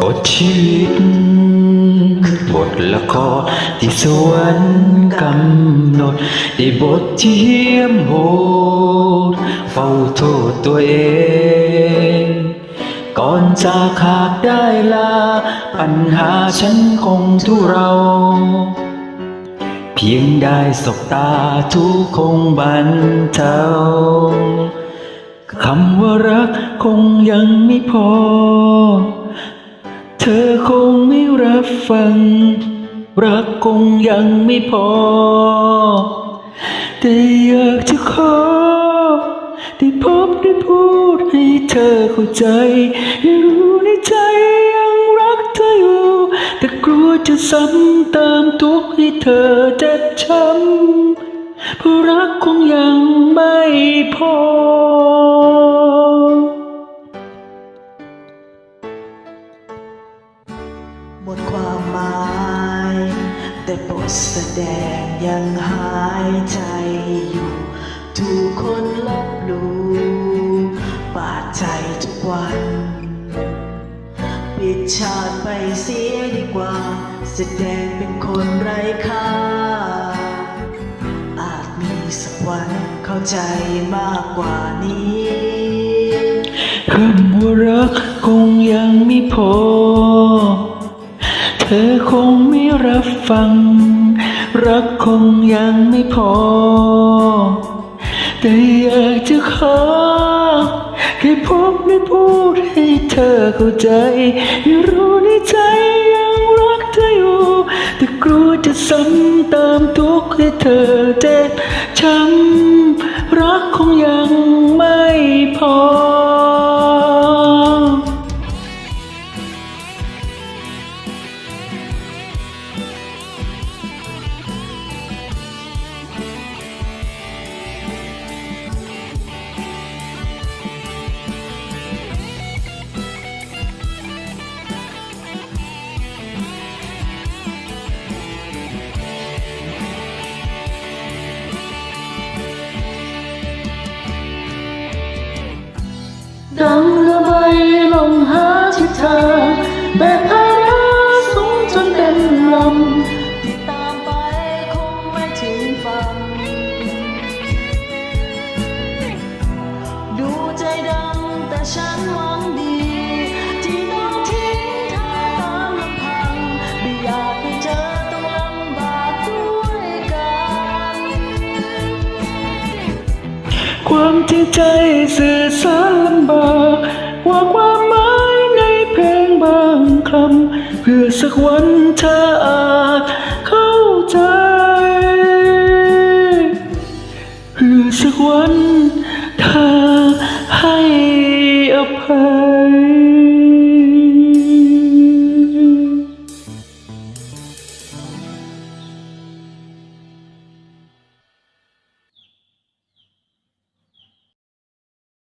บทชีวิต คือบทละครที่สวรรค์กำหนดได้บทที่เหี้ยมโหดเฝ้าโทษตัวเอง ก่อนจากหากได้ลา ปัญหาฉันคงทุเราเพียงได้สบตาทุกคงบันเทาคำว่ารักคงยังไม่พอ เธอคงไม่รับฟัง รักคงยังไม่พอ แต่อยากจะขอได้พบได้พูดให้เธอเข้าใจให้รู้ในใจยังรักเธออยู่ แต่กลัวจะซ้ำเติมทุกข์ให้เธอเจ็บช้ำเพราะรักคงยังไม่พอ หมดความหมายแต่บทแสดงยังหายใจอยู่ ถูกคนลบลู่บาดใจทุกวัน ปิดฉากไปเสียดีกว่า แสดงเป็นคนไร้ค่า อาจมีสักวันเข้าใจมากกว่านี้คำว่ารักคงยังไม่พอ อคงไม่รับฟัง รักคงยังไม่พอ แต่อยากจะขอแค่พบได้พูดให้เธอเข้าใจให้รู้ในใจยังรักเธออยู่ แต่กลัวจะซ้ำเติมทุกข์ให้เธอเจ็บช้ำรักคงยัง ดังเรือใบลงหาทิศทางแบกภาระสูงจนเต็มลำที่ตามไปคงไม่ถึงฝั่งดูใจดำแต่ฉันหวังดี ที่ต้องทิ้งเธอตามลำพังไม่อยากให้เธอต้องลำบากด้วยกัน ความจริงใจสื่อสาร อสักวันเธออาจเข้าใจเพื่อสักวันเธอให้อภัย